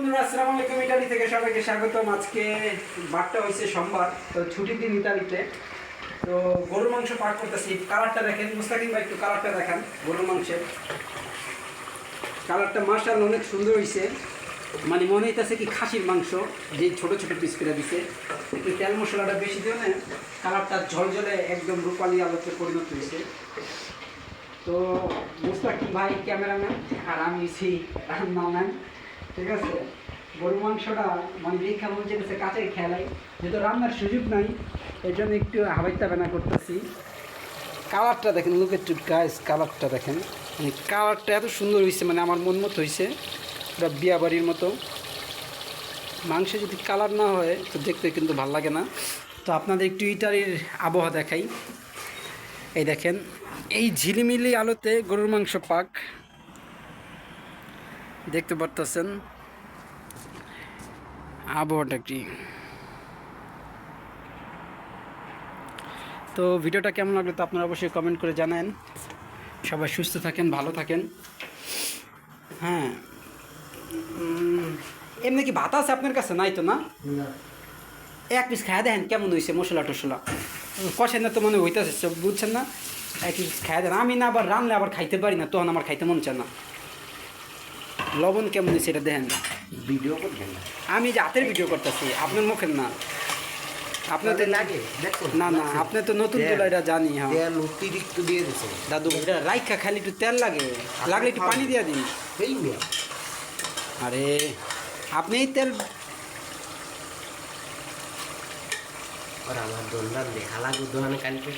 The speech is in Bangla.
বন্ধুরা, আসসালামু আলাইকুম। থেকে সবাইকে স্বাগতম। আজকে বারটা হয়েছে সোমবার, তো ছুটির দিন ইতালিতে। তো গরুর মাংস পাক করতেছি। কালারটা দেখেন, মুস্তাকিম ভাই একটু কালারটা গরুর মাংসের। কালারটা মার্শাল অনেক সুন্দর হয়েছে মানে মনে হইতেছে কি খাসির মাংস, যে ছোট ছোট পিস করে দিছে। একটু তেল মশলাটা বেশি দিও না, কালারটা ঝলঝলে একদম রূপালি আলোতে পরিণত হয়েছে তো মুস্তাকিম ভাই, ক্যামেরাম্যান, আর আমি সেই রান্নাম্যান ঠিক আছে? গরু মাংসটা মানে দেখা মনে যেতেছে কাছে খেলাই যেহেতু রান্নার সুযোগ নাই, এই জন্য একটু হাবাইতা বেনা করতেছি। কালারটা দেখেন লুক একটু গাইস কালারটা দেখেন। মানে কালারটা এত সুন্দর হয়েছে মানে আমার মন মতো হয়েছে পুরো বিয়া বাড়ির মতো। মাংস যদি কালার না হয়, তো দেখতে কিন্তু ভালো লাগে না। তো আপনাদের একটু ইটালির আবহাওয়া দেখাই। এই দেখেন, এই ঝিলিমিলি আলোতে গরুর মাংস পাক। দেখতে পারতেছেন। আবহাওয়াটা কি? তো ভিডিওটা কেমন লাগল তো আপনারা অবশ্যই কমেন্ট করে জানান। সবাই সুস্থ থাকেন ভালো থাকেন। হ্যাঁ। এমনি কি ভাত আছে আপনার কাছে? নাই তো না? এক পিস খায় দেখেন কেমন হয়েছে মশলা টসলা। কষেন না তো মনে হইতেছে বুঝছেন না? এক পিস খায় দেন। আমি না আবার রানলে আবার খাইতে পারি না তখন আমার খাইতে মন চায় না। লবণ কেমন সেটা দেখেন। ভিডিও করবেন আমি যে হাতের ভিডিও করতেছি আপনার মুখের না। আপনার তো লাগে দেখো না না আপনি তো নতুন তুলা এটা জানি হ্যাঁ। তেল অতিরিক্ত দিয়ে দিছে। দাদু এটা রাইখা খালি একটু তেল লাগে। লাগলে একটু পানি দিয়ে দিন। এই আরে আপনি এই তেল আর আমার দোকান দেখা লাগবে দোকানে কালকে।